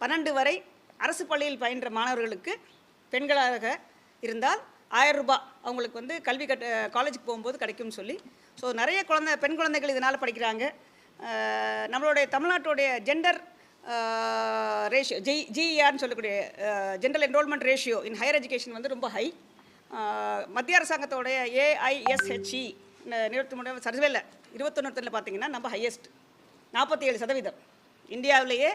பன்னெண்டு வரை அரசு பள்ளியில் பயின்ற மாணவர்களுக்கு பெண்களாக இருந்தால் ஆயிரம் ரூபாய் அவங்களுக்கு வந்து கல்வி கட்ட காலேஜுக்கு போகும்போது கிடைக்கும்னு சொல்லி. ஸோ நிறைய குழந்தை பெண் குழந்தைகள் இதனால் படிக்கிறாங்க. நம்மளுடைய தமிழ்நாட்டுடைய ஜெண்டர் ரேஷியோ ஜி ஜிஇஆர்னு சொல்லக்கூடிய general enrolment ratio in higher education வந்து ரொம்ப ஹை மத்திய அரசாங்கத்தோடைய ஏஐஎஸ்ஹெச்இ நிறுவனத்து மூலம் சர்வேல இருபத்தொன்னு பார்த்தீங்கன்னா நம்ம ஹையஸ்ட் நாற்பத்தி ஏழு சதவீதம். இந்தியாவிலேயே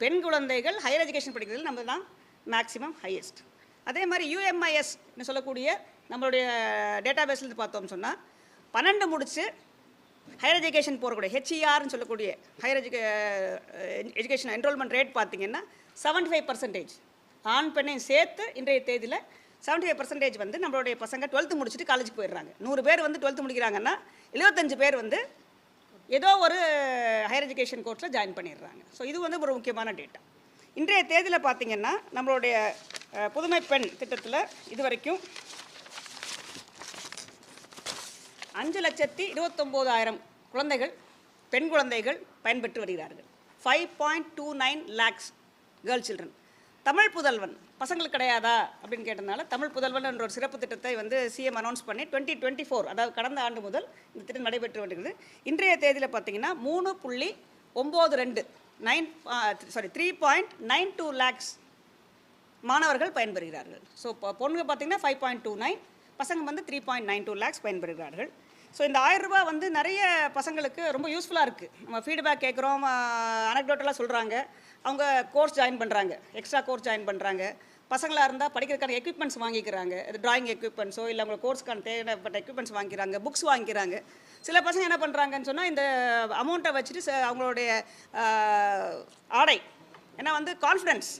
பெண் குழந்தைகள் ஹையர் எஜுகேஷன் படிக்கிறதுல நம்ம தான் மேக்ஸிமம் ஹையஸ்ட் அதே மாதிரி யூஎம்ஐஎஸ்னு சொல்லக்கூடிய நம்மளுடைய டேட்டா பேஸ்லேருந்து பார்த்தோம்னு சொன்னால் பன்னெண்டு முடித்து ஹையர் எஜுகேஷன் போகக்கூடிய ஹெச்இஆர்னு சொல்லக்கூடிய higher educa education enrolment rate பார்த்திங்கன்னா செவன்டி ஃபைவ் பர்சன்டேஜ் ஆண் பெண்ணையும் சேர்த்து இன்றைய தேதியில் செவன்டி ஃபைவ் பர்சன்டேஜ் வந்து நம்மளுடைய பசங்க டுவெல்த்து முடிச்சுட்டு காலேஜுக்கு போயிடுறாங்க. நூறு பேர் வந்து டுவெல்த்து முடிக்கிறாங்கன்னா எழுபத்தஞ்சு பேர் வந்து ஏதோ ஒரு ஹையர் எஜுகேஷன் கோர்ஸில் ஜாயின் பண்ணிடுறாங்க. ஸோ இது வந்து ஒரு முக்கியமான டேட்டா இன்றைய தேதியில் பார்த்தீங்கன்னா நம்மளுடைய புதுமை பெண் திட்டத்தில் இது வரைக்கும் அஞ்சு லட்சத்தி இருபத்தொம்போதாயிரம் குழந்தைகள் பெண் குழந்தைகள் பயன்பெற்று வருகிறார்கள். Five point two nine lakhs girl children Tamil Puthalvan பசங்களுக்கு கிடையாதா அப்படின்னு கேட்டதுனால தமிழ் புதல்வன் என்ற ஒரு சிறப்பு திட்டத்தை வந்து சிஎம் அனௌன்ஸ் பண்ணி டுவெண்ட்டி டுவெண்ட்டி ஃபோர் அதாவது கடந்த ஆண்டு முதல் இந்த திட்டம் நடைபெற்று வருகிறது இன்றைய தேதியில் பார்த்தீங்கன்னா மூணு புள்ளி ஒம்பது ரெண்டு nine sorry three point nine two lakhs மாணவர்கள் பயன்பெறுகிறார்கள். ஸோ இப்போ பொண்ணுங்க பார்த்தீங்கன்னா ஃபைவ் பாயிண்ட் டூ நைன் பசங்க வந்து three point nine two lakhs பயன்பெறுகிறார்கள். So இந்த ஆயிரம் ரூபாய் வந்து நிறைய பசங்களுக்கு ரொம்ப யூஸ்ஃபுல்லாக இருக்குது நம்ம ஃபீட்பேக் கேட்குறோம் அனக்டோட்டலாக சொல்கிறாங்க அவங்க கோர்ஸ் ஜாயின் பண்ணுறாங்க எக்ஸ்ட்ரா கோர்ஸ் ஜாயின் பண்ணுறாங்க பசங்களாக இருந்தால் படிக்கிறதுக்கான எக்யூப்மெண்ட்ஸ் வாங்கிக்கிறாங்க. இது டிராயிங் எக்யூப்மெண்ட்ஸோ இல்லை அவங்களுக்கு கோர்ஸ்க்கான தேவைப்பட்ட எக்யூப்மெண்ட்ஸ் வாங்கிக்கிறாங்க புக்ஸ் வாங்கிக்கிறாங்க. சில பசங்க என்ன பண்ணுறாங்கன்னு சொன்னால் இந்த அமௌண்ட்டை வச்சுட்டு ச- அவங்களுடைய ஆடை. ஏன்னா வந்து கான்ஃபிடென்ஸ்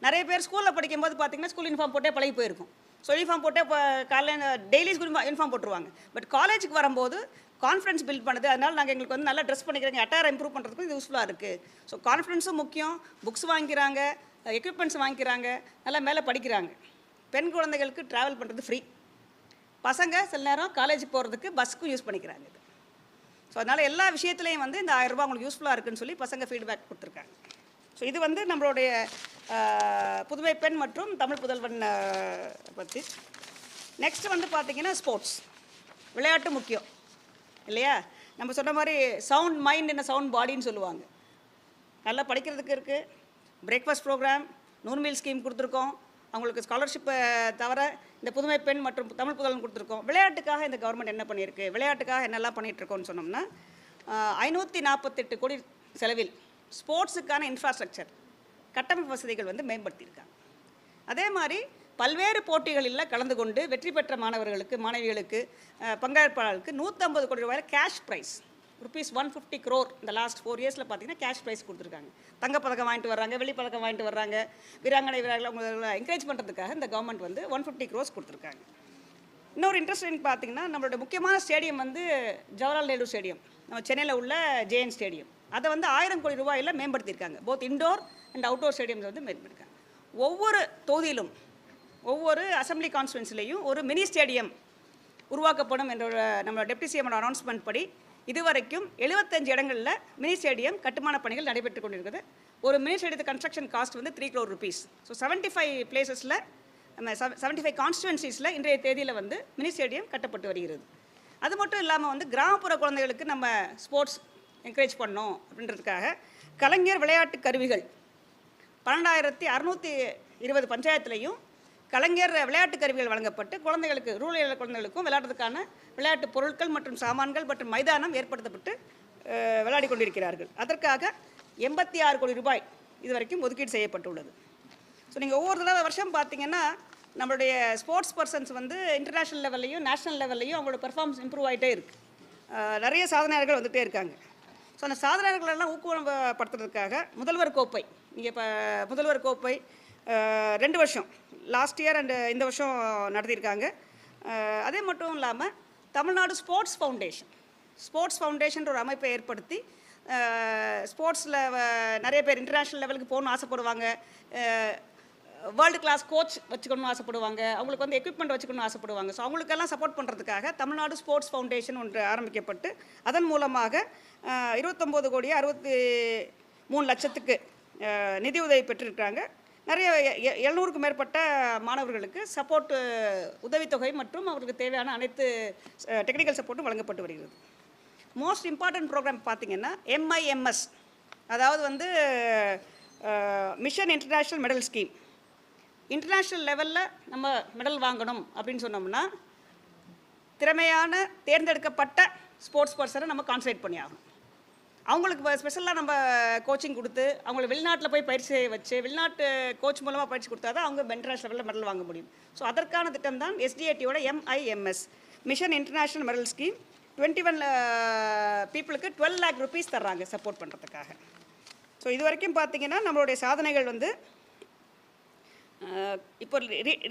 நிறைய பேர் ஸ்கூலில் படிக்கும்போது பார்த்தீங்கன்னா ஸ்கூல் யூனிஃபார்ம் போட்டே பழகி போயிருக்கும். ஸோ யூனிஃபார்ம் போட்டே இப்போ காலையில் டெய்லி ஸ்கூல் யூனிஃபார்ம் போட்டுருவாங்க. பட் காலேஜுக்கு வரும்போது கான்ஃபிடன்ஸ் பில்ட் பண்ணுது. அதனால் நாங்கள் எங்களுக்கு வந்து நல்லா ட்ரெஸ் பண்ணிக்கிறோங்க. அட்டார் இம்ப்ரூவ் பண்ணுறதுக்கு இது யூஸ்ஃபுல்லாக இருக்குது ஸோ கான்ஃபிடன்ஸும் முக்கியம். புக்ஸ் வாங்கிக்கிறாங்க. எக்யூப்மெண்ட்ஸ் வாங்கிக்கிறாங்க நல்லா மேலே படிக்கிறாங்க. பெண் குழந்தைகளுக்கு ட்ராவல் பண்ணுறது ஃப்ரீ பசங்க சில நேரம் காலேஜ் போகிறதுக்கு பஸ்ஸுக்கும் யூஸ் பண்ணிக்கிறாங்க இது. ஸோ அதனால் எல்லா விஷயத்துலையும் வந்து இந்த ஆயிரரூபா உங்களுக்கு யூஸ்ஃபுல்லாக இருக்குன்னு சொல்லி பசங்க ஃபீட்பேக் கொடுத்துருக்காங்க. ஸோ இது வந்து நம்மளுடைய புதுமை பெண் மற்றும் தமிழ் புதல்வன் பற்றி நெக்ஸ்ட் வந்து பார்த்திங்கன்னா ஸ்போர்ட்ஸ் விளையாட்டு முக்கியம். இல்லையா? நம்ம சொன்ன மாதிரி சவுண்ட் மைண்ட் என்ன சவுண்ட் பாடின்னு சொல்லுவாங்க. நல்லா படிக்கிறதுக்கு இருக்குது பிரேக்ஃபாஸ்ட் ப்ரோக்ராம் நூறு மீல் ஸ்கீம் கொடுத்துருக்கோம். அவங்களுக்கு ஸ்காலர்ஷிப்பை தவிர இந்த புதுமை பெண் மற்றும் தமிழ் புதலன் கொடுத்துருக்கோம். விளையாட்டுக்காக இந்த கவர்மெண்ட் என்ன பண்ணியிருக்கு? விளையாட்டுக்காக என்னெல்லாம் பண்ணிகிட்ருக்கோன்னு சொன்னோம்னா ஐநூற்றி நாற்பத்தெட்டு கோடி செலவில் ஸ்போர்ட்ஸுக்கான இன்ஃப்ராஸ்ட்ரக்சர் கட்டமைப்பு வசதிகள் வந்து மேம்படுத்தியிருக்காங்க. அதே மாதிரி பல்வேறு போட்டிகளில் கலந்து கொண்டு வெற்றி பெற்ற மாணவர்களுக்கு மாணவிகளுக்கு பங்கேற்பாளர்களுக்கு நூற்றம்பது கோடி ரூபாயில் cash prize rupees one fifty crore இந்த லாஸ்ட் ஃபோர் இயர்ஸில் பார்த்தீங்கன்னா கேஷ் ப்ரைஸ் கொடுத்துருக்காங்க. தங்கப்பதக்கம் வாங்கிட்டு வர்றாங்க வெள்ளிப்பதக்கம் வாங்கிட்டு வர்றாங்க வீராங்கனை வீராங்களை உங்களை என்கரேஜ் பண்ணுறதுக்காக இந்த கவர்மெண்ட் வந்து ஒன் ஃபிஃப்டி க்ரோஸ் கொடுத்துருக்காங்க. இன்னொரு இன்ட்ரெஸ்டிங் பார்த்தீங்கன்னா நம்மளோட முக்கியமான ஸ்டேடியம் வந்து ஜவஹர்லால் நேரு ஸ்டேடியம் நம்ம சென்னையில் உள்ள ஜேஎன் ஸ்டேடியம் அதை வந்து ஆயிரம் கோடி ரூபாயில் மேம்படுத்தியிருக்காங்க. Both indoor and outdoor stadiums வந்து மேம்படுத்திருக்காங்க. ஒவ்வொரு தொகுதியிலும் ஒவ்வொரு அசம்பிளி கான்ஸ்டுவன்சிலையும் ஒரு மினி ஸ்டேடியம் உருவாக்கப்படும் என்ற நம்மளோட நம்ம டெப்டி சிஎமோட அனௌன்ஸ்மெண்ட் படி இதுவரைக்கும் எழுபத்தஞ்சு இடங்களில் மினி ஸ்டேடியம் கட்டுமான பணிகள் நடைபெற்று கொண்டிருக்குது ஒரு மினி ஸ்டேடியத்து கன்ஸ்ட்ரக்ஷன் காஸ்ட் வந்து three crore rupees so seventy five பிளேசஸில் நம்ம செவன்ட்டி ஃபைவ் கான்ஸ்டுவன்சிஸில் இன்றைய தேதியில் வந்து மினி ஸ்டேடியம் கட்டப்பட்டு வருகிறது. அது மட்டும் இல்லாமல் வந்து கிராமப்புற குழந்தைகளுக்கு நம்ம ஸ்போர்ட்ஸ் என்கரேஜ் பண்ணோம் அப்படின்றதுக்காக கலைஞர் விளையாட்டு கருவிகள் பன்னெண்டாயிரத்தி அறுநூற்றி இருபது பஞ்சாயத்துலையும் கலைஞர் விளையாட்டு கருவிகள் வழங்கப்பட்டு குழந்தைகளுக்கு ரூரல் ஏரியா குழந்தைகளுக்கும் விளையாடுறதுக்கான விளையாட்டு பொருட்கள் மற்றும் சாமான்கள் மற்றும் மைதானம் ஏற்படுத்தப்பட்டு விளையாடி கொண்டிருக்கிறார்கள். அதற்காக எண்பத்தி ஆறு கோடி ரூபாய் இதுவரைக்கும் ஒதுக்கீடு செய்யப்பட்டுள்ளது. ஸோ நீங்கள் ஒவ்வொரு தடவை வருஷம் பார்த்தீங்கன்னா நம்மளுடைய ஸ்போர்ட்ஸ் பர்சன்ஸ் வந்து இன்டர்நேஷ்னல் லெவல்லையும் நேஷனல் லெவல்லையும் அவங்களோட பெர்ஃபார்மன்ஸ் இம்ப்ரூவ் ஆகிட்டே இருக்குது நிறைய சாதனையாளர்கள் வந்துகிட்டே இருக்காங்க. ஸோ அந்த சாதனையாளர்களெல்லாம் ஊக்குவப்படுத்துறதுக்காக முதல்வர் கோப்பை நீங்கள் இப்போ முதல்வர் கோப்பை ரெண்டு வருஷம் லாஸ்ட் இயர் அண்டு இந்த வருஷம் நடத்தியிருக்காங்க. அதே மட்டும் இல்லாமல் Tamil Nadu sports foundation sports foundation ஒரு அமைப்பை ஏற்படுத்தி ஸ்போர்ட்ஸில் நிறைய பேர் இன்டர்நேஷ்னல் லெவலுக்கு போகணும்னு ஆசைப்படுவாங்க. வேர்ல்டு கிளாஸ் கோச் வச்சுக்கணும்னு ஆசைப்படுவாங்க. அவங்களுக்கு வந்து எக்யூப்மெண்ட் வச்சுக்கணும்னு ஆசைப்படுவாங்க. ஸோ அவங்களுக்கெல்லாம் சப்போர்ட் பண்ணுறதுக்காக தமிழ்நாடு ஸ்போர்ட்ஸ் ஃபவுண்டேஷன் ஒன்று ஆரம்பிக்கப்பட்டு அதன் மூலமாக இருபத்தொம்போது கோடி அறுபத்தி மூணு லட்சத்துக்கு நிதியுதவி பெற்றிருக்கிறாங்க. நிறைய எ- எழுநூறுக்கும் மேற்பட்ட மாணவர்களுக்கு சப்போர்ட்டு உதவித்தொகை மற்றும் அவர்களுக்கு தேவையான அனைத்து டெக்னிக்கல் சப்போர்ட்டும் வழங்கப்பட்டு வருகிறது. மோஸ்ட் இம்பார்ட்டன்ட் ப்ரோக்ராம் பார்த்திங்கன்னா எம்ஐஎம்எஸ் அதாவது வந்து mission international medal scheme international லெவலில் நம்ம மெடல் வாங்கணும் அப்படின்னு சொன்னோம்னா திறமையான தேர்ந்தெடுக்கப்பட்ட ஸ்போர்ட்ஸ் பர்சனை நம்ம கான்சன்ட்ரேட் பண்ணி ஆகணும் அவங்களுக்கு ஸ்பெஷலாக நம்ம கோச்சிங் கொடுத்து அவங்களை வெளிநாட்டில் போய் பயிற்சி வச்சு வெளிநாட்டு கோச் மூலமாக பயிற்சி கொடுத்தா தான் அவங்க இன்டர்நேஷனல் லெவலில் மெடல் வாங்க முடியும். ஸோ அதற்கான திட்டம் தான் எஸ்டிஐடியோட MIMS mission international medal scheme twenty one பீப்புளுக்கு டுவெல் லேக் ருபீஸ் தர்றாங்க சப்போர்ட் பண்ணுறதுக்காக ஸோ இது வரைக்கும் பார்த்தீங்கன்னா நம்மளுடைய சாதனைகள் வந்து இப்போ இப்போ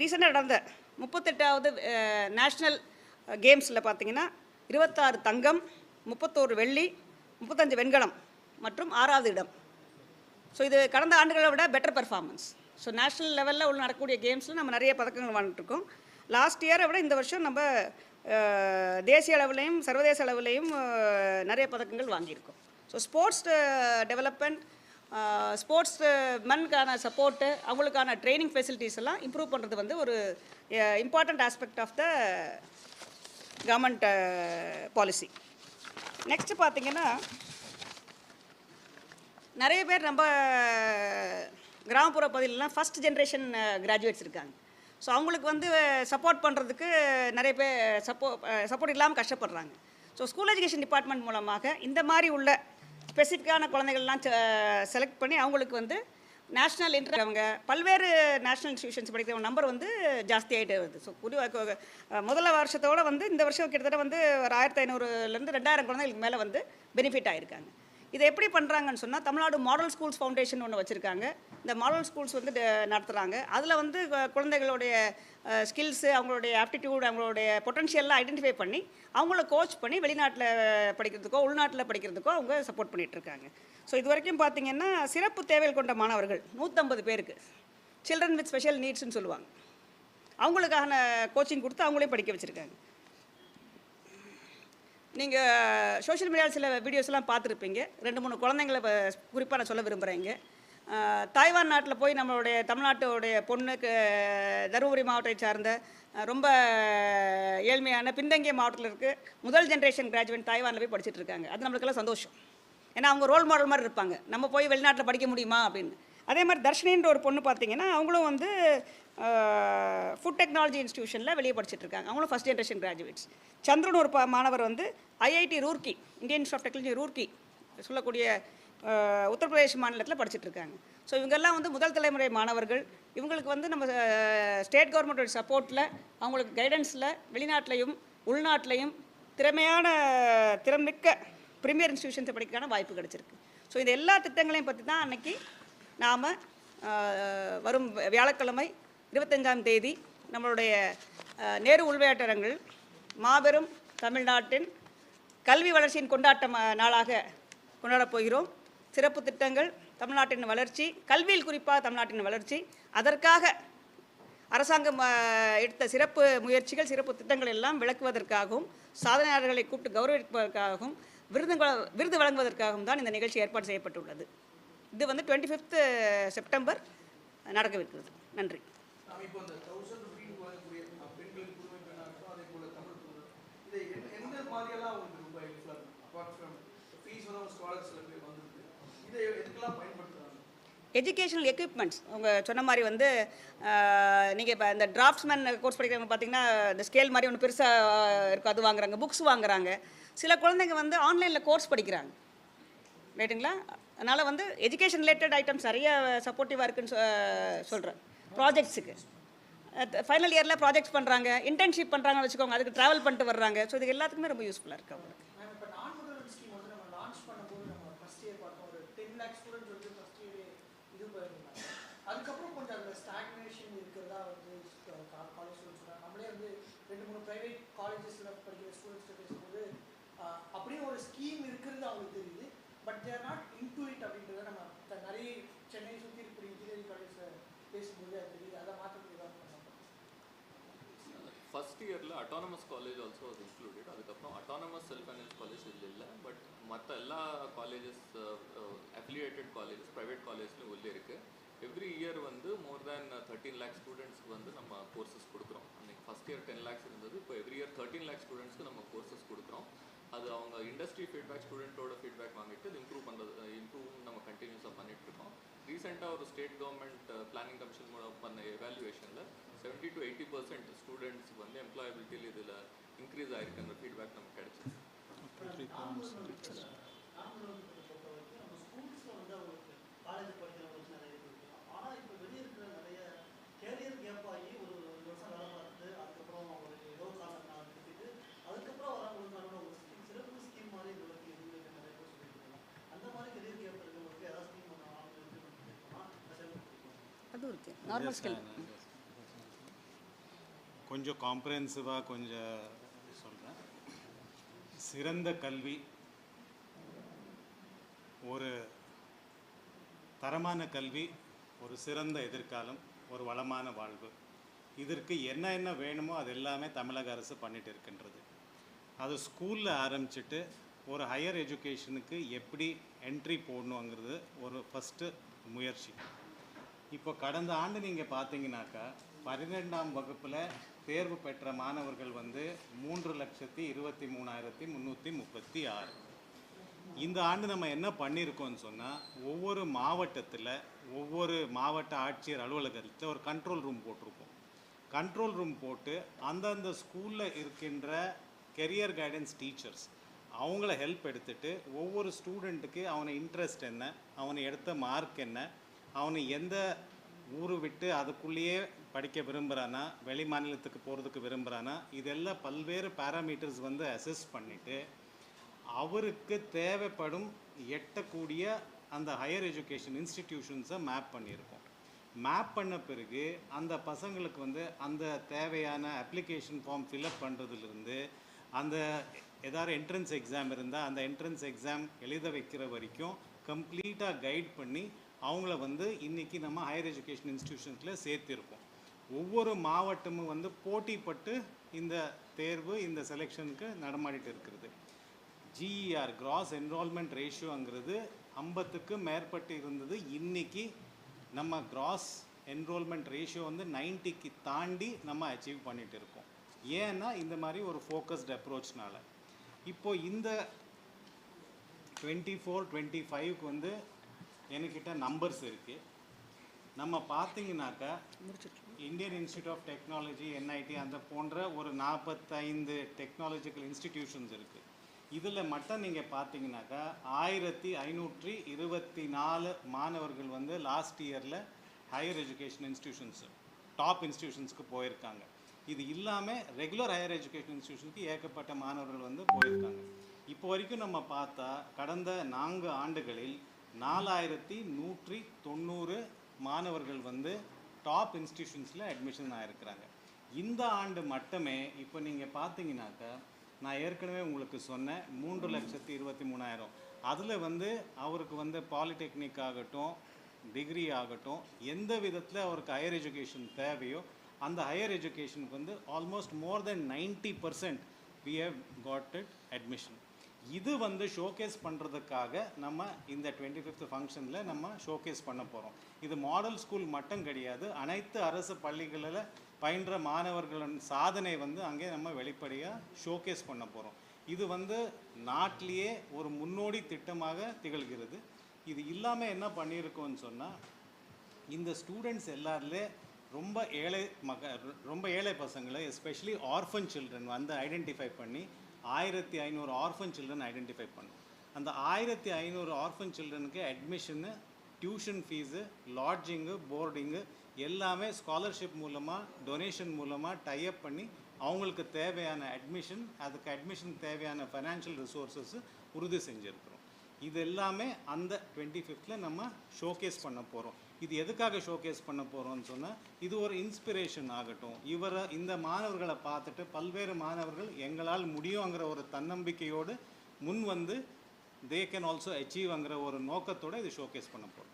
ரீசெண்டாக நடந்த முப்பத்தெட்டாவது நேஷ்னல் கேம்ஸில் பார்த்தீங்கன்னா இருபத்தாறு தங்கம் முப்பத்தோரு வெள்ளி முப்பத்தஞ்சு வெண்கலம் மற்றும் ஆறாவது இடம். ஸோ இது கடந்த ஆண்டுகளை விட பெட்டர் பெர்ஃபார்மன்ஸ் ஸோ நேஷ்னல் லெவலில் உள்ள நடக்கக்கூடிய கேம்ஸில் நம்ம நிறைய பதக்கங்கள் வாங்கிட்டுருக்கோம். லாஸ்ட் இயரை விட இந்த வருஷம் நம்ம தேசிய அளவுலேயும் சர்வதேச அளவுலேயும் நிறைய பதக்கங்கள் வாங்கியிருக்கோம். ஸோ ஸ்போர்ட்ஸ் டெவலப்மெண்ட் ஸ்போர்ட்ஸ் மென்கான சப்போர்ட்டு அவங்களுக்கான ட்ரைனிங் ஃபெசிலிட்டிஸ் எல்லாம் இம்ப்ரூவ் பண்ணுறது வந்து ஒரு important aspect of the government policy next பார்த்தீங்கன்னா நிறைய பேர் நம்ம கிராமப்புற பகுதியிலலாம் ஃபஸ்ட் ஜென்ரேஷன் கிராஜுவேட்ஸ் இருக்காங்க. ஸோ அவங்களுக்கு வந்து சப்போர்ட் பண்ணுறதுக்கு நிறைய பேர் சப்போ சப்போர்ட் இல்லாமல் கஷ்டப்படுறாங்க. ஸோ ஸ்கூல் எஜுகேஷன் டிபார்ட்மெண்ட் மூலமாக இந்த மாதிரி உள்ள ஸ்பெசிஃபிக்கான குழந்தைகள்லாம் செலக்ட் பண்ணி அவங்களுக்கு வந்து நேஷ்னல் இன்டர் அவங்க பல்வேறு நேஷ்னல் இன்ஸ்டியூஷன்ஸ் படிக்கிறவங்க நம்பர் வந்து ஜாஸ்தி வருது. ஸோ புது முதல்ல வருஷத்தோட வந்து இந்த வருஷம் கிட்டத்தட்ட வந்து ஒரு ஆயிரத்தி ஐநூறுலேருந்து ரெண்டாயிரம் குழந்தைகளுக்கு மேலே வந்து பெனிஃபிட் ஆகிருக்காங்க இதை எப்படி பண்ணுறாங்கன்னு சொன்னால் தமிழ்நாடு மாடல் ஸ்கூல்ஸ் ஃபவுண்டேஷன் ஒன்று வச்சுருக்காங்க. இந்த மாடல் ஸ்கூல்ஸ் வந்து நடத்துகிறாங்க அதில் வந்து குழந்தைகளுடைய ஸ்கில்ஸு அவங்களுடைய ஆப்டிடியூட் அவங்களுடைய பொட்டன்ஷியல்லாம் ஐடென்டிஃபை பண்ணி அவங்கள கோச் பண்ணி வெளிநாட்டில் படிக்கிறதுக்கோ உள்நாட்டில் படிக்கிறதுக்கோ அவங்க சப்போர்ட் பண்ணிகிட்ருக்காங்க இருக்காங்க. ஸோ இது வரைக்கும் பார்த்தீங்கன்னா சிறப்பு தேவைகள் கொண்ட மாணவர்கள் நூற்றம்பது பேருக்கு சில்ட்ரன் வித் ஸ்பெஷல் நீட்ஸ்னு சொல்லுவாங்க. அவங்களுக்கான கோச்சிங் கொடுத்து அவங்களே படிக்க வச்சுருக்காங்க. நீங்கள் சோஷியல் மீடியாவில் சில வீடியோஸ்லாம் பார்த்துருப்பீங்க. ரெண்டு மூணு குழந்தைங்கள குறிப்பாக நான் சொல்ல விரும்புகிறேங்க தாய்வான் நாட்டில் போய் நம்மளுடைய தமிழ்நாட்டுடைய பொண்ணுக்கு தருமபுரி மாவட்டத்தை சார்ந்த ரொம்ப ஏழ்மையான பின்தங்கிய மாவட்டத்தில் இருக்குது முதல் ஜென்ரேஷன் கிராஜுவேட் தாய்வானில் போய் படிச்சுட்டு இருக்காங்க. அது நம்மளுக்கெல்லாம் சந்தோஷம். ஏன்னா அவங்க ரோல் மாடல் மாதிரி இருப்பாங்க. நம்ம போய் வெளிநாட்டில் படிக்க முடியுமா அப்படின்னு. அதே மாதிரி தர்ஷினின்ற ஒரு பொண்ணு பார்த்தீங்கன்னா அவங்களும் வந்து ஃபுட் டெக்னாலஜி இன்ஸ்டியூஷனில் வெளியே படிச்சுட்ருக்காங்க அவங்களும் ஃபஸ்ட் ஜென்ரேஷன் கிராஜுவேட்ஸ் சந்திரன் ஒரு மாணவர் வந்து IIT Roorkee Indian institute of technology Roorkee சொல்லக்கூடிய உத்தரப்பிரதேச உத்தரப்பிரதேஷ் மாநிலத்தில் படிச்சிட்டு இருக்காங்க. ஸோ இவங்கெல்லாம் வந்து முதல் தலைமுறை மாணவர்கள். இவங்களுக்கு வந்து நம்ம ஸ்டேட் கவர்மெண்டோட சப்போர்ட்டில் அவங்களுக்கு கைடன்ஸில் வெளிநாட்டிலையும் உள்நாட்டிலையும் திறமையான திறமிக்க ப்ரீமியர் இன்ஸ்டியூஷன்ஸை படிக்கிறதுக்கான வாய்ப்பு கிடச்சிருக்கு. ஸோ இந்த எல்லா திட்டங்களையும் பற்றி தான் அன்னைக்கு நாம் வரும் வியாழக்கிழமை இருபத்தஞ்சாம் தேதி நம்மளுடைய நேரு உள்விளையாட்டரங்கள் மாபெரும் தமிழ்நாட்டின் கல்வி வளர்ச்சியின் கொண்டாட்டம் நாளாக கொண்டாடப் போகிறோம். சிறப்பு திட்டங்கள் தமிழ்நாட்டின் வளர்ச்சி கல்வியில் குறிப்பாக தமிழ்நாட்டின் வளர்ச்சி அதற்காக அரசாங்கம் எடுத்த சிறப்பு முயற்சிகள் சிறப்பு திட்டங்கள் எல்லாம் விளக்குவதற்காகவும் சாதனையாளர்களை கூப்பிட்டு கௌரவிப்பதற்காகவும் விருது விருது வழங்குவதற்காகவும் தான் இந்த நிகழ்ச்சி ஏற்பாடு செய்யப்பட்டுள்ளது. இது வந்து டுவெண்ட்டி ஃபிஃப்த்து செப்டம்பர் நடக்கவிருக்கிறது. நன்றி நாம் இப்போ இந்த தௌசண்ட் ருபீஸ் வாங்கக்கூடிய அஹ், பெண்களுக்கு புதுமை பெண்ணாக இருக்கட்டும் அதே போல தமிழ் புதுமை இதை எந்த எந்த மாதிரியெல்லாம் உங்களுக்கு ரொம்ப யூஸ்ஃபுல்லாக இருக்கும் அப்பார்ட் ஃப்ரம் ஃபீஸ் வந்து ஸ்காலர்ஸ் சில பேர் வந்திருக்கு இதை எதுக்கெல்லாம் பயன்படுத்துறாங்க எஜுகேஷனல் எக்யூப்மெண்ட்ஸ் அவங்க சொன்ன மாதிரி வந்து நீங்கள் இப்போ இந்த டிராஃப்ட்ஸ்மேன் கோர்ஸ் படிக்கிறவங்க பார்த்தீங்கன்னா இந்த ஸ்கேல் மாதிரி ஒன்று பெருசாக இருக்கும். அது வாங்குறாங்க புக்ஸ் வாங்குறாங்க. சில குழந்தைங்க வந்து ஆன்லைனில் கோர்ஸ் படிக்கிறாங்க. ரைட்டுங்களா அதனால் வந்து எஜுகேஷன் ரிலேட்டட் ஐட்டம்ஸ் நிறைய சப்போர்ட்டிவாக இருக்குன்னு சொல்கிறேன் ப்ராஜெக்ட்ஸுக்கு ஃபைனல் இயரில் ப்ராஜெக்ட்ஸ் பண்ணுறாங்க இன்டர்ன்ஷிப் பண்ணுறாங்கன்னு வச்சுக்கோங்க அதுக்கு ட்ராவல் பண்ணிட்டு வர்றாங்க. ஸோ இது எல்லாத்துக்குமே ரொம்ப யூஸ்ஃபுல்லாக இருக்குது அவங்களுக்கு மேம் இப்போ நான் முதல்வர் ஸ்கீம் வந்து நம்ம லான்ச் பண்ணும்போது நம்ம ஃபர்ஸ்ட் இயர் பார்த்தோம் ஒரு டென் லேக் ஸ்டூடெண்ட்ஸ் வந்து ஃபர்ஸ்ட் இயர் இது பண்ணியிருந்தாங்க அதுக்கப்புறம் கொஞ்சம் அதில் ஸ்டாக்னேஷன் இருக்கிறதா வந்து காலேஜ் ஸ்டூடெண்ட்ஸ் சொன்னாங்க நம்மளே வந்து ரெண்டு மூணு ப்ரைவேட் காலேஜஸில் படிக்கிற ஸ்டூடெண்ட்ஸ்ட்டு பேசும்போது ஆஹ், அப்படியே ஒரு ஸ்கீம் இருக்கிறது அவங்களுக்கு தெரியுது but they're not into it அப்படின்றத நம்ம த- நிறைய சென்னை சுற்றி இருக்கிற இன்ஜினியரிங் காலேஜில் பேசும்போது அது தெரியுது அதை மாற்றத்துக்கு ஏதாவது பண்ணலாம் ஃபஸ்ட் இயரில் அட்டானமஸ் காலேஜ் ஆல்சோ அது இன்க்ளூடட் அதுக்கப்புறம் அட்டானமஸ் செல்ஃப் ஃபைனான்ஸ் காலேஜ் இதில் இல்லை. பட் மற்ற எல்லா காலேஜஸ் அஃபிலியேட்டட் காலேஜஸ் ப்ரைவேட் காலேஜ்லையும் உள்ளே இருக்குது எவ்ரி இயர் வந்து மோர் தேன் தேர்ட்டீன் லேக் ஸ்டூடெண்ட்ஸ்க்கு வந்து நம்ம கோர்சஸ் கொடுக்குறோம். அன்றைக்கி ஃபஸ்ட் இயர் டென் லேக்ஸ் இருந்தது. இப்போ எவ்ரி இயர் தேர்ட்டீன் லேக் ஸ்டூடெண்ட்ஸ்க்கு நம்ம கோர்சஸ் கொடுக்குறோம். அது அவங்க இண்டஸ்ட்ரி ஃபீட்பேக் ஸ்டூடெண்ட்டோட ஃபீட்பேக் வாங்கிட்டு அது இம்ப்ரூவ் பண்ணுறது இம்ப்ரூவ் நம்ம கண்டினியூஸாக பண்ணிகிட்ருக்கோம் இருக்கோம். ரீசெண்டாக ஒரு ஸ்டேட் கவர்மெண்ட் பிளானிங் கமிஷன் மூலம் பண்ண எவாலுவேஷனில் செவன்ட்டி டு எயிட்டி பர்சன்ட் ஸ்டூடெண்ட்ஸ்க்கு வந்து எம்ப்ளாயபிலிட்டியில் இதில் இன்க்ரீஸ் ஆயிருக்குன்ற ஃபீட்பேக் நமக்கு கிடைச்சிது நாமக்கல் வந்து பொறுத்த வரைக்கும் நம்ம ஸ்கூல்ஸில் வந்து அவங்களுக்கு காலேஜ் படிக்கிறவங்களுக்கு நிறைய இது இருக்கும் ஆனால் இப்போ வெளியே இருக்கிற நிறைய கேரியர் கேப் ஆகி ஒரு ரெண்டு வருஷம் வேலை பார்த்துட்டு அதுக்கப்புறம் ஒரு ஏதோ காரணத்தினால நிறுத்திட்டு அதுக்கப்புறம் வரவங்களுக்கான ஒரு ஸ்கீம் சிறப்பு ஸ்கீம் மாதிரி இது வரைக்கும் எதுவுமே இல்லை நிறைய பேர் சொல்லிட்டு இருக்காங்க அந்த மாதிரி கேரியர் கேப் இருக்கிறவங்களுக்கு ஏதாவது ஸ்கீம் பண்ணலாம் இருக்குமா அதுவும் இருக்குது நார்மல் ஸ்கில் கொஞ்சம் காம்ப்ரஹென்சிவாக கொஞ்சம் சொல்கிறேன் சிறந்த கல்வி ஒரு தரமான கல்வி ஒரு சிறந்த எதிர்காலம் ஒரு வளமான வாழ்வு. இதற்கு என்ன என்ன வேணுமோ அது எல்லாமே தமிழக அரசு பண்ணிட்டு இருக்கின்றது. அது ஸ்கூலில் ஆரம்பிச்சிட்டு ஒரு ஹையர் எஜுகேஷனுக்கு எப்படி என்ட்ரி போடணுங்கிறது ஒரு ஃபஸ்ட்டு முயற்சி. இப்போ கடந்த ஆண்டு நீங்கள் பார்த்தீங்கன்னாக்கா பன்னிரெண்டாம் வகுப்பில் தேர்வு பெற்ற மாணவர்கள் வந்து மூன்று லட்சத்தி இருபத்தி மூணாயிரத்தி முந்நூற்றி முப்பத்தி ஆறு. இந்த ஆண்டு நம்ம என்ன பண்ணியிருக்கோம்னு சொன்னால் ஒவ்வொரு மாவட்டத்தில் ஒவ்வொரு மாவட்ட ஆட்சியர் அலுவலகத்தில் ஒரு கண்ட்ரோல் ரூம் போட்டிருக்கோம். கண்ட்ரோல் ரூம் போட்டு அந்தந்த ஸ்கூலில் இருக்கின்ற கெரியர் கைடன்ஸ் டீச்சர்ஸ் அவங்கள ஹெல்ப் எடுத்துகிட்டு ஒவ்வொரு ஸ்டூடெண்ட்டுக்கு அவனை இன்ட்ரெஸ்ட் என்ன அவனை எடுத்த மார்க் என்ன அவனை எந்த ஊர் விட்டு அதுக்குள்ளேயே படிக்க விரும்புகிறானா வெளி மாநிலத்துக்கு போகிறதுக்கு விரும்புகிறானா இதெல்லாம் பல்வேறு பேராமீட்டர்ஸ் வந்து அசஸ் பண்ணிவிட்டு அவருக்கு தேவைப்படும் எட்டக்கூடிய அந்த ஹையர் எஜுகேஷன் இன்ஸ்டிடியூஷன்ஸை மேப் பண்ணியிருக்கோம். மேப் பண்ண பிறகு அந்த பசங்களுக்கு வந்து அந்த தேவையான அப்ளிகேஷன் ஃபார்ம் ஃபில்அப் பண்ணுறதுலேருந்து அந்த ஏதாவது என்ட்ரன்ஸ் எக்ஸாம் இருந்தால் அந்த என்ட்ரன்ஸ் எக்ஸாம் எழுத வைக்கிற வரைக்கும் கம்ப்ளீட்டாக கைட் பண்ணி அவங்கள வந்து இன்றைக்கி நம்ம ஹையர் எஜுகேஷன் இன்ஸ்டிடியூஷன்ஸில் சேர்த்துருக்கோம். ஒவ்வொரு மாவட்டமும் வந்து போட்டிப்பட்டு இந்த தேர்வு இந்த செலெக்ஷனுக்கு நடமாடிட்டு இருக்கிறது. ஜிஇஆர் கிராஸ் என்ரோல்மெண்ட் ரேஷியோங்கிறது ஐம்பத்துக்கு மேற்பட்டு இருந்தது. இன்றைக்கி நம்ம கிராஸ் என்ரோல்மெண்ட் ரேஷியோ வந்து நைன்ட்டிக்கு தாண்டி நம்ம அச்சீவ் பண்ணிட்டு இருக்கோம். ஏன்னா இந்த மாதிரி ஒரு ஃபோக்கஸ்ட் அப்ரோச்னால் இப்போது இந்த டுவெண்ட்டி ஃபோர் டுவெண்ட்டி ஃபைவ்க்கு வந்து என்கிட்ட நம்பர்ஸ் இருக்குது நம்ம பார்த்தீங்கன்னாக்கா Indian institute of technology NIT அந்த போன்ற ஒரு நாற்பத்தைந்து டெக்னாலஜிக்கல் இன்ஸ்டிடியூஷன்ஸ் இருக்குது இதில் மட்டும் நீங்கள் பார்த்தீங்கன்னாக்கா ஆயிரத்தி ஐநூற்றி இருபத்தி நாலு மாணவர்கள் வந்து லாஸ்ட் இயரில் ஹையர் எஜுகேஷன் இன்ஸ்டிடியூஷன்ஸ் டாப் இன்ஸ்டிடியூஷன்ஸ்க்கு போயிருக்காங்க. இது இல்லாமல் ரெகுலர் ஹையர் எஜுகேஷன் இன்ஸ்டிடியூஷனுக்கு ஏகப்பட்ட மாணவர்கள் வந்து போயிருக்காங்க. இப்போ வரைக்கும் நம்ம பார்த்தா கடந்த நான்கு ஆண்டுகளில் நாலாயிரத்தி நூற்றி தொண்ணூறு மாணவர்கள் வந்து டாப் இன்ஸ்டிடியூஷன்ஸில் அட்மிஷன் ஆகிருக்கிறாங்க இந்த ஆண்டு மட்டுமே இப்போ நீங்கள் பார்த்தீங்கன்னாக்கா நான் ஏற்கனவே உங்களுக்கு சொன்னேன் மூன்று லட்சத்தி இருபத்தி மூணாயிரம். அதில் வந்து அவருக்கு வந்து பாலிடெக்னிக் ஆகட்டும் டிகிரி ஆகட்டும் எந்த விதத்தில் அவருக்கு ஹையர் எஜுகேஷன் தேவையோ அந்த ஹையர் எஜுகேஷனுக்கு வந்து almost more than ninety percent we have got it admission இது வந்து ஷோகேஸ் பண்ணுறதுக்காக நம்ம இந்த டுவெண்ட்டி ஃபிஃப்த் ஃபங்க்ஷனில் நம்ம ஷோகேஸ் பண்ண போகிறோம் இது மாடல் ஸ்கூல் மட்டும் கிடையாது. அனைத்து அரசு பள்ளிகளில் பயின்ற மாணவர்களின் சாதனை வந்து அங்கே நம்ம வெளிப்படையாக ஷோகேஸ் பண்ண போகிறோம் இது வந்து நாட்டிலேயே ஒரு முன்னோடி திட்டமாக திகழ்கிறது. இது இல்லாமல் என்ன பண்ணியிருக்கோம்னு சொன்னால் இந்த ஸ்டூடெண்ட்ஸ் எல்லாருலே ரொம்ப ஏழை மக ரொம்ப ஏழை பசங்களை எஸ்பெஷலி ஆர்ஃபன் சில்ட்ரன் வந்து ஐடென்டிஃபை பண்ணி ஆயிரத்தி ஐநூறு ஆர்ஃபன் சில்ட்ரன் ஐடென்டிஃபை பண்ணோம். அந்த ஆயிரத்தி ஐநூறு orphan சில்ட்ரனுக்கு admission tuition fees lodging boarding எல்லாமே ஸ்காலர்ஷிப் மூலமாக டொனேஷன் மூலமாக டைப் பண்ணி அவங்களுக்கு தேவையான அட்மிஷன் அதுக்கு அட்மிஷன் தேவையான ஃபைனான்ஷியல் ரிசோர்ஸஸ் உறுதி செஞ்சுருக்கிறோம். இது எல்லாமே அந்த டுவெண்ட்டி ஃபிஃப்த்தில் நம்ம ஷோகேஸ் பண்ண போகிறோம் இது எதுக்காக ஷோகேஸ் பண்ண போகிறோம்னு சொன்னால் இது ஒரு இன்ஸ்பிரேஷன் ஆகட்டும். இவரை இந்த மாணவர்களை பார்த்துட்டு பல்வேறு மாணவர்கள் எங்களால் முடியுங்கிற ஒரு தன்னம்பிக்கையோடு முன் வந்து தே கேன் ஆல்சோ அச்சீவ்ங்கிற ஒரு நோக்கத்தோடு இது ஷோகேஸ் பண்ண போகிறோம்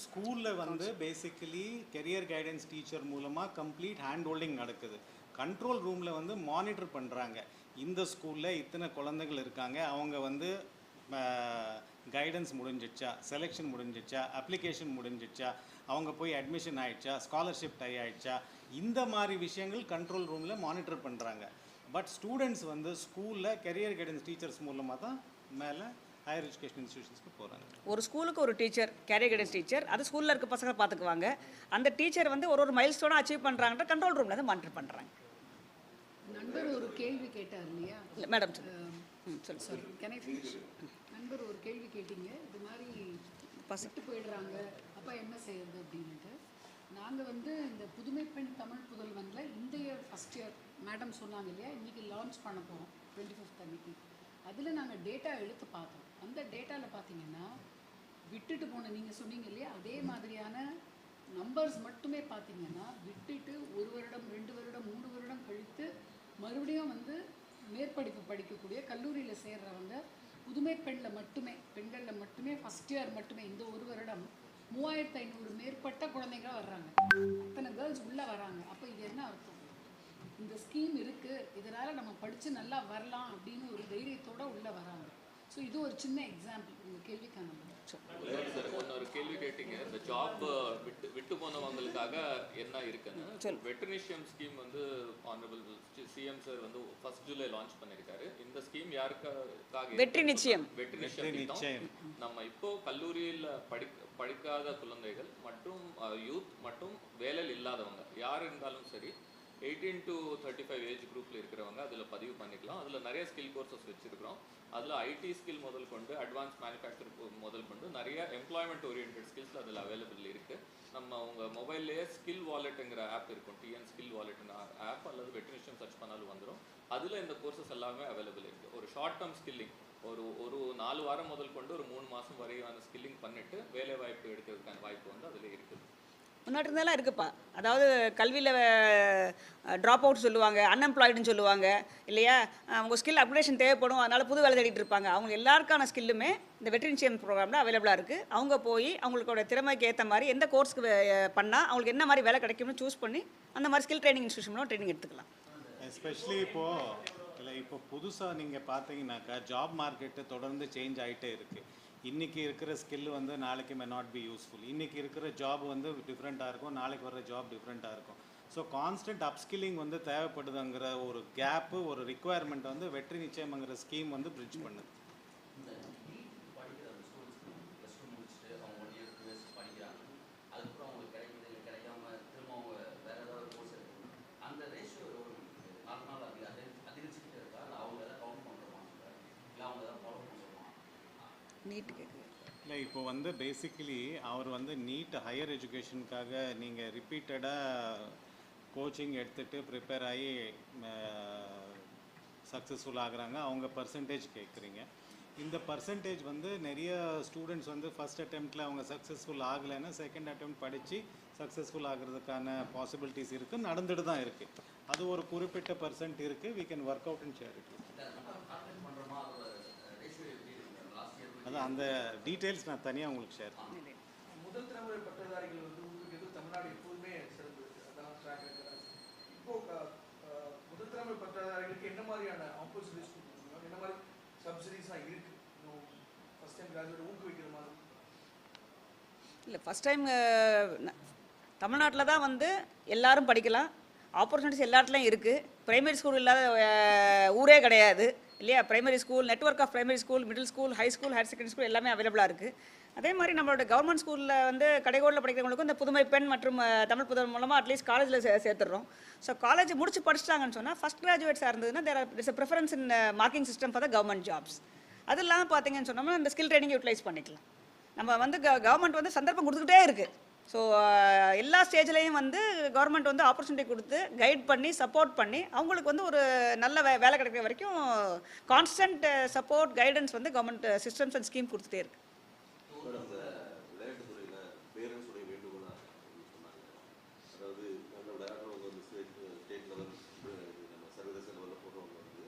ஸ்கூலில் வந்து பேசிக்கலி கெரியர் கைடன்ஸ் டீச்சர் மூலமாக கம்ப்ளீட் ஹேண்ட் ஹோல்டிங் நடக்குது. கண்ட்ரோல் ரூமில் வந்து மானிட்டர் பண்ணுறாங்க இந்த ஸ்கூலில் இத்தனை குழந்தைகள் இருக்காங்க. அவங்க வந்து கைடன்ஸ் முடிஞ்சிச்சா செலெக்ஷன் முடிஞ்சிச்சா அப்ளிகேஷன் முடிஞ்சிச்சா அவங்க போய் அட்மிஷன் ஆயிடுச்சா? ஸ்காலர்ஷிப் டை ஆயிடுச்சா? இந்த மாதிரி விஷயங்கள் கண்ட்ரோல் ரூமில் மானிட்டர் பண்ணுறாங்க பட் ஸ்டூடெண்ட்ஸ் வந்து ஸ்கூலில் கெரியர் கைடன்ஸ் டீச்சர்ஸ் மூலமாக தான் மேலே ஹையர் எஜுகேஷன் இன்ஸ்டியூஷன்ஸ்க்கு போகிறாங்க ஒரு ஸ்கூலுக்கு ஒரு டீச்சர் கேரியர் கைடன்ஸ் டீச்சர் அது ஸ்கூலில் இருக்க பசங்களை பார்த்துக்குவாங்க. அந்த டீச்சர் வந்து ஒரு ஒரு மைல் ஸ்டோனாக அச்சீவ் பண்ணுறாங்கன்ற கண்ட்ரோல் ரூமில் தான் மானிட்டர் பண்ணுறாங்க நண்பர் ஒரு கேள்வி கேட்டார் இல்லையா? இல்லை madam sorry can I finish நண்பர் ஒரு கேள்வி கேட்டீங்க. இது மாதிரி பசிட்டு போயிடுறாங்க. அப்பா என்ன செய்யறது அப்படின்ட்டு நாங்கள் வந்து இந்த புதுமை பெண் தமிழ் புதல்வனில் இந்த இயர் ஃபஸ்ட் இயர் மேடம் சொன்னாங்க இல்லையா? இன்றைக்கி லான்ச் பண்ண போகிறோம் டுவெண்ட்டி ஃபிஃப்த் அன்னைக்கு. அதில் நாங்கள் டேட்டா எடுத்து பார்த்தோம். அந்த டேட்டாவில் பார்த்தீங்கன்னா விட்டுட்டு போன நீங்கள் சொன்னீங்க இல்லையா? அதே மாதிரியான நம்பர்ஸ் மட்டுமே பார்த்தீங்கன்னா விட்டுட்டு ஒரு வருடம் ரெண்டு வருடம் மூணு வருடம் கழித்து மறுபடியும் வந்து மேற்படிப்பு படிக்கக்கூடிய கல்லூரியில் சேர்றவங்க புதுமை பெண்ணில் மட்டுமே பெண்களில் மட்டுமே ஃபஸ்ட் இயர் மட்டுமே இந்த ஒரு வருடம் மூவாயிரத்து ஐநூறு மேற்பட்ட குழந்தைங்க வர்றாங்க. அத்தனை கேர்ள்ஸ் உள்ளே வராங்க. அப்போ இது என்ன அர்த்தம்? இந்த ஸ்கீம் இருக்குது இதனால் நம்ம படித்து நல்லா வரலாம் அப்படின்னு ஒரு தைரியத்தோடு உள்ளே வராங்க. ஸோ இது ஒரு சின்ன எக்ஸாம்பிள் உங்கள் கேள்விக்கான இன்னொரு கேள்வி கேட்டீங்க. இந்த ஜாப் விட்டு விட்டு போனவங்களுக்காக என்ன இருக்குன்னு? ஸ்கீம் வந்து ஆனரபிள் சிஎம் சார் வந்து ஃபர்ஸ்ட் ஜூலை லான்ச் பண்ணியிருக்காரு இந்த ஸ்கீம் யாருக்காக வெற்றி நிச்சயம். வெட்டனிஷியம் வெற்றி திட்டம் நிச்சயம். நம்ம இப்போ கல்லூரியில் படி படிக்காத குழந்தைகள் மற்றும் யூத் மற்றும் வேலையில் இல்லாதவங்க யார் இருந்தாலும் சரி eighteen to thirty five age குரூப்பில் இருக்கிறவங்க அதில் பதிவு பண்ணிக்கலாம். அதில் நிறைய ஸ்கில் கோர்சஸ் வச்சுருக்கிறோம். அதில் ஐடி ஸ்கில் முதல் கொண்டு அட்வான்ஸ் மேனுஃபேக்சர் முதல் கொண்டு நிறைய எம்ப்ளாய்மெண்ட் ஓரியன்ட் ஸ்கில்ஸ் அதில் அவைலபிள் இருக்குது நம்ம உங்கள் மொபைல்லேயே ஸ்கில் வாலெட்டுங்கிற ஆப் இருக்கும். டிஎன் ஸ்கில் வாலெட்டுங்கிற ஆப் அல்லது வெட்டினிஷன் சர்ச் பண்ணாலும் வந்துடும் அதில் இந்த கோர்சஸ் எல்லாமே அவைலபிள் இருக்குது ஒரு ஷார்ட் டேர்ம் ஸ்கில்லிங் ஒரு ஒரு நாலு வாரம் முதல் கொண்டு ஒரு மூணு மாதம் வரையான ஸ்கில்லிங் பண்ணிட்டு வேலை வாய்ப்பு எடுக்கிறதுக்கான வாய்ப்பு வந்து அதில் இருக்குது. முன்னாடி இருந்தாலும் இருக்குப்பா. அதாவது கல்வியில் ட்ராப் அவுட் சொல்லுவாங்க அன்எம்ப்ளாய்டுன்னு சொல்லுவாங்க இல்லையா? அவங்க ஸ்கில் அப்டேஷன் தேவைப்படும் அதனால் புது வேலை தேடிட்டு இருப்பாங்க. அவங்க எல்லாருக்கான ஸ்கில்லுமே இந்த வெட்டரின்ஷியன் ப்ரோக்ராமில் அவைலபிளாக இருக்குது அவங்க போய் அவங்களோட திறமைக்கு ஏற்ற மாதிரி எந்த கோர்ஸ்க்கு பண்ணால் அவங்களுக்கு என்ன மாதிரி வேலை கிடைக்கும்னு சூஸ் பண்ணி அந்த மாதிரி ஸ்கில் ட்ரைனிங் இன்ஸ்டியூஷனும் ட்ரைனிங் எடுத்துக்கலாம். எஸ்பெஷலி இப்போது இல்லை இப்போ புதுசாக நீங்கள் பார்த்தீங்கன்னாக்கா ஜாப் மார்க்கெட்டு தொடர்ந்து சேஞ்ச் ஆகிட்டே இருக்குது இன்றைக்கி இருக்கிற ஸ்கில் வந்து நாளைக்கு மே நாட் பி யூஸ்ஃபுல் இன்றைக்கி இருக்கிற ஜாப் வந்து டிஃப்ரெண்ட்டாக இருக்கும். நாளைக்கு வர்ற ஜாப் டிஃப்ரெண்ட்டாக இருக்கும். ஸோ கான்ஸ்டன்ட் அப்ஸ்கில்லிங் வந்து தேவைப்படுதுங்கிற ஒரு கேப்பு ஒரு ரிக்குவயர்மெண்ட் வந்து வெற்றி நிச்சயம்ங்கிற ஸ்கீம் வந்து பிரிட்ஜ் பண்ணுது இந்த நீட் படிக்கிற அந்த ஸ்டூடெண்ட்ஸ்க்கு ப்ளஸ் டூ முடிச்சுட்டு அவங்க ஒன் இயர் டூ இயர்ஸ் படிக்கிறாங்க அதுக்கப்புறம் அவங்களுக்கு கிடைக்குது இல்லை கிடைக்காம திரும்ப அவங்க வேற ஏதாவது கோர்ஸ் எடுக்கணும் அந்த ரேஷியோ நாலு நாள் அதிக அதிக அதிகரிச்சுக்கிட்டே இருக்கா இல்லை அவங்க எதாவது கவுண்ட் பண்ணுறோமா இல்லை அவங்க எதாவது ஃபாலோ பண்ணுறோமா நீட் இல்லை இப்போ வந்து பேசிக்கலி அவர் வந்து நீட் ஹையர் எஜுகேஷனுக்காக நீங்கள் ரிப்பீட்டடாக கோச்சிங் எடுத்துகிட்டு ப்ரிப்பேர் ஆகி சக்ஸஸ்ஃபுல் ஆகுறாங்க. அவங்க பர்சன்டேஜ் கேட்குறீங்க இந்த பர்சன்டேஜ் வந்து நிறைய ஸ்டூடெண்ட்ஸ் வந்து ஃபஸ்ட் அட்டெம்ப்டில் அவங்க சக்ஸஸ்ஃபுல் ஆகலைன்னா செகண்ட் அட்டெம்ப்ட் படித்து சக்ஸஸ்ஃபுல் ஆகிறதுக்கான பாசிபிலிட்டிஸ் இருக்குது நடந்துட்டு தான் இருக்குது அது ஒரு குறிப்பிட்ட பர்சன்ட் இருக்குது we can work out and share it இல்லை நம்ம கால்குலேட் பண்ணுறோமா அதோட ரேஷியோ எப்படி இருக்கு லாஸ்ட் இயர் அது அந்த டீட்டெயில்ஸ் நான் தனியாக உங்களுக்கு ஷேர் பண்ணுறேன் முதல் தலைமுறை பட்டதாரிகள் வந்து உங்களுக்கு எதுவும் தமிழ்நாடு எப்போதுமே சிறப்பு இருக்கு. அதான் ட்ராக் ரெக்கார்ட் இப்போ முதல் தலைமுறை பட்டதாரிகளுக்கு என்ன மாதிரியான ஆப்பர்ச்சுனிட்டிஸ் கொடுத்துருக்கீங்க? என்ன மாதிரி சப்சிடிஸ்லாம் இருக்கு? இன்னும் ஃபர்ஸ்ட் டைம் கிராஜுவேட் ஊக்குவிக்கிற மாதிரி. இல்லை ஃபஸ்ட் டைம் தமிழ்நாட்டில் தான் வந்து எல்லாரும் படிக்கலாம். ஆப்பர்ச்சுனிட்டிஸ் எல்லா இடத்துலையும் இருக்குது பிரைமரி ஸ்கூல் இல்லாத ஊரே கிடையாது. இல்லையா? Primary school network of primary school middle school high school higher secondary school எல்லாமே அவைலபிளாக இருக்குது அதே மாதிரி நம்மளோட கவர்மெண்ட் ஸ்கூலில் வந்து கடைகோடில் படிக்கிறவங்களுக்கும் இந்த புதுமை பெண் மற்றும் தமிழ் புதல் மூலமாக அட்லீஸ்ட் காலேஜில் சே சேர்த்துடுறோம். ஸோ காலேஜ் முடிச்சு படிச்சிட்டாங்கன்னு சொன்னால் ஃபஸ்ட் கிராஜுவேட்ஸாக இருந்ததுன்னா there is preference in marking system for the government jobs அது இல்லாமல் பார்த்தீங்கன்னு சொன்னோம்னா இந்த ஸ்கில் ட்ரைனிங் யூட்டிலைஸ் பண்ணிக்கலாம். நம்ம வந்து கவர்மெண்ட் வந்து சந்தர்ப்பம் கொடுத்துக்கிட்டே இருக்குது ஸோ uh, எல்லா ஸ்டேஜ்லேயும் வந்து கவர்மெண்ட் வந்து ஆப்பர்ச்சுனிட்டி கொடுத்து கைட் பண்ணி சப்போர்ட் பண்ணி அவங்களுக்கு வந்து ஒரு நல்ல வே வேலை கிடைக்கிற வரைக்கும் கான்ஸ்டன்ட் சப்போர்ட் கைடன்ஸ் வந்து கவர்மெண்ட் சிஸ்டம்ஸ் அண்ட் ஸ்கீம் கொடுத்துட்டே இருக்கு மேடம் இந்த விளையாட்டுத்துறையில் பேரண்ட்ஸுடைய வேண்டுகோளா அப்படின்னு சொன்னாங்க அதாவது நல்ல விளையாடுறவங்க வந்து ஸ்டேட் ஸ்டேட் லெவல் நம்ம சர்வதேச லெவலில் போடுறவங்க வந்து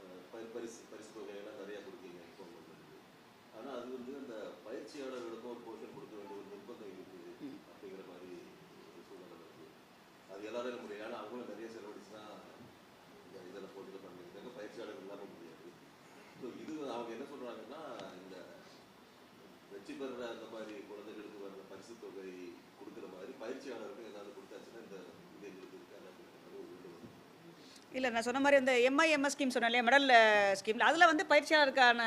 அஹ், பரி- பரிசு பரிசு தொகையெல்லாம் நிறையா கொடுக்கீங்க இப்போ வந்து ஆனால் அது வந்து அந்த பயிற்சியாளர்களுக்கும் ஒரு போர்ஷன் கொடுக்க வேண்டிய ஒரு நிர்பந்தம் இருக்குது எல்லாராலும் முடியும் ஏன்னா அவங்களும் நிறைய செலவழிச்சு தான் இந்த இதில் போட்டியில் பண்ணியிருக்காங்க பயிற்சியாளர் இல்லாமல் முடியாது ஸோ இது அவங்க என்ன சொல்கிறாங்கன்னா இந்த வெற்றி பெறுற அந்த மாதிரி குழந்தைகளுக்கு வர பரிசு தொகை கொடுக்குற மாதிரி பயிற்சியாளருக்கும் ஏதாவது கொடுத்தாச்சுன்னா இந்த இது எங்களுக்கு இருக்காது அப்படிங்கிற ஒரு வேண்டுகோள். இல்லை நான் சொன்ன மாதிரி இந்த எம்ஐஎம்எஸ் ஸ்கீம் சொன்னேன் இல்லையா மெடல் ஸ்கீமில் அதில் வந்து பயிற்சியாளருக்கான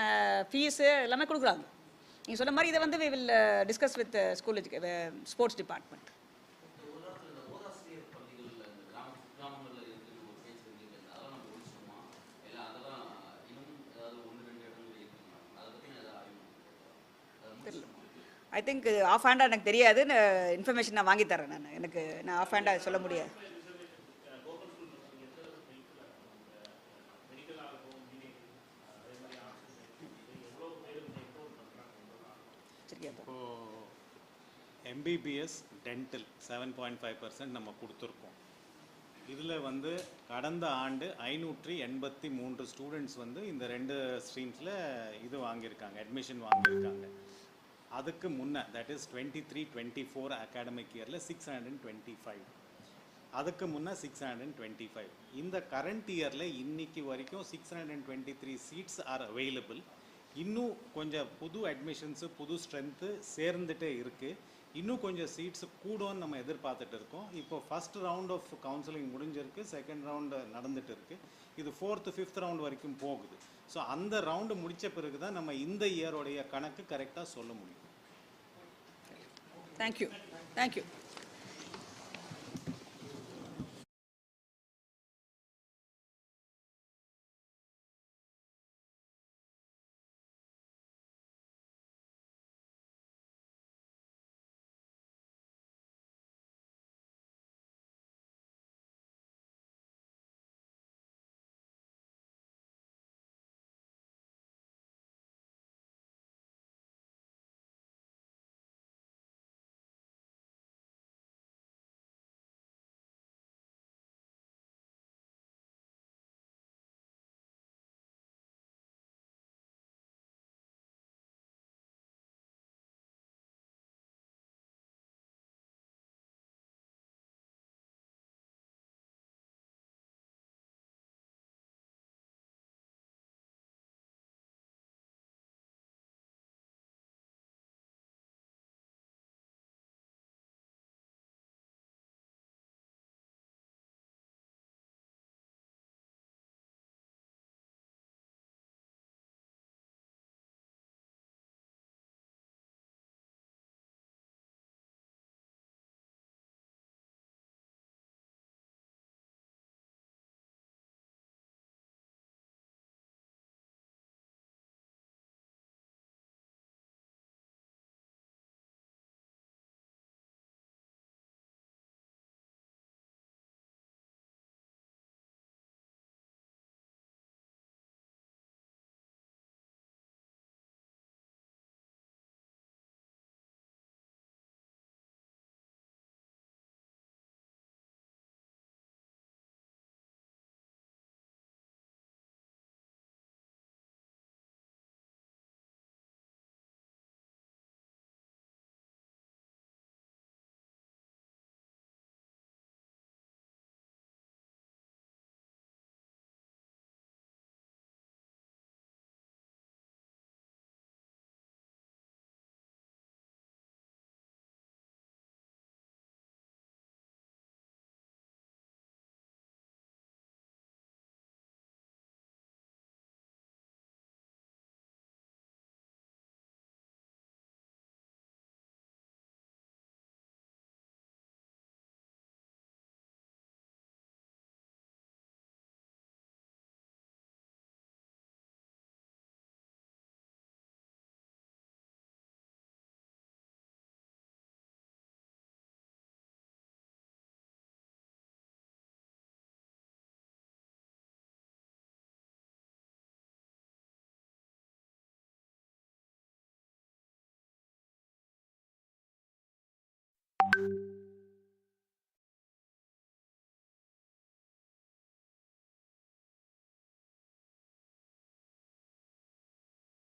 ஃபீஸு எல்லாமே கொடுக்குறாங்க. நீங்கள் சொன்ன மாதிரி இதை வந்து we will discuss with school sports department I think of ஹேண்டாக எனக்கு தெரியாது. இன்ஃபர்மேஷன் நான் வாங்கித்தரேன் நான். எனக்கு நான் ஆஃப் ஹேண்டாக சொல்ல முடியாது கவர்மெண்ட் ஸ்கூல் பசங்க எந்த அளவுக்கு ஹெல்ப்ஃபுல்லாக இருக்கும் மெடிக்கல் ஆகட்டும் இன்ஜினியரிங் அதே மாதிரி ஆர்ட்ஸ் எவ்வளோ பேர் வந்து இம்ப்ரூவ் பண்ணுறாங்க சரியா MBBS dental seven point five percent நம்ம கொடுத்துருக்கோம். இதில் வந்து கடந்த ஆண்டு ஐநூற்றி எண்பத்தி மூன்று ஸ்டூடெண்ட்ஸ் வந்து இந்த ரெண்டு ஸ்ட்ரீம்ஸில் இது வாங்கியிருக்காங்க அட்மிஷன் வாங்கியிருக்காங்க. அதுக்கு முன்ன that is twenty three twenty four academic இயரில் சிக்ஸ் ஹண்ட்ரட் டுவெண்ட்டி ஃபைவ் அதுக்கு முன்னே சிக்ஸ் ஹண்ட்ரட் டுவெண்ட்டி ஃபைவ் இந்த கரண்ட் இயரில் இன்னைக்கு வரைக்கும் six hundred twenty three seats are available இன்னும் கொஞ்சம் புது அட்மிஷன்ஸு புது ஸ்ட்ரென்த்து சேர்ந்துட்டே இருக்குது இன்னும் கொஞ்சம் சீட்ஸ் கூடும்னு நம்ம எதிர்பார்த்துட்டு இருக்கோம். இப்போ ஃபர்ஸ்ட் ரவுண்ட் ஆஃப் கவுன்சிலிங் முடிஞ்சிருக்கு. செகண்ட் ரவுண்டு நடந்துட்டு இருக்கு. இது ஃபோர்த்து ஃபிஃப்த் ரவுண்ட் வரைக்கும் போகுது. ஸோ அந்த ரவுண்டு முடித்த பிறகு தான் நம்ம இந்த இயருடைய கணக்கு கரெக்டாக சொல்ல முடியும். Thank you thank you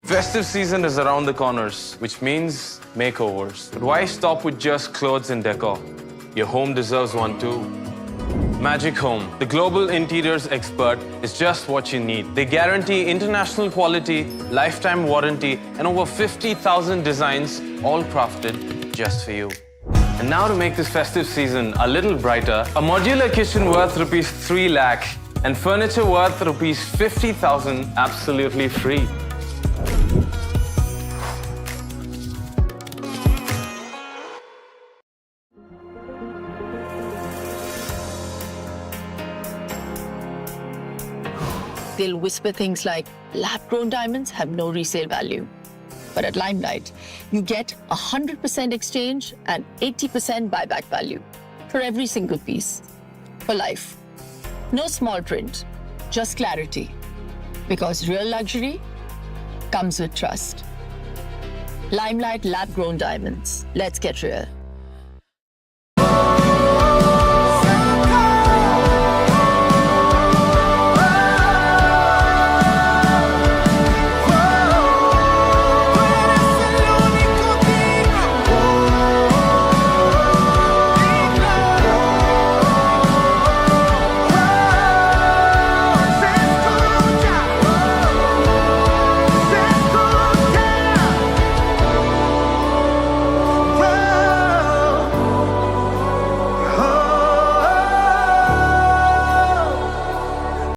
Festive season is around the corners, which means makeovers. But why stop with just clothes and decor? Your home deserves one too. Magic Home, the global interiors expert, is just what you need. They guarantee international quality, lifetime warranty, and over 50,000 designs, all crafted just for you. And now to make this festive season a little brighter, a modular kitchen worth rupees 3 lakh and furniture worth rupees 50,000 absolutely free. They'll whisper things like, lab grown diamonds have no resale value. But at Limelight, you get 100% exchange and 80% buyback value for every single piece. For life. No small print, just clarity. Because real luxury comes with trust. Limelight lab grown diamonds. Let's get real.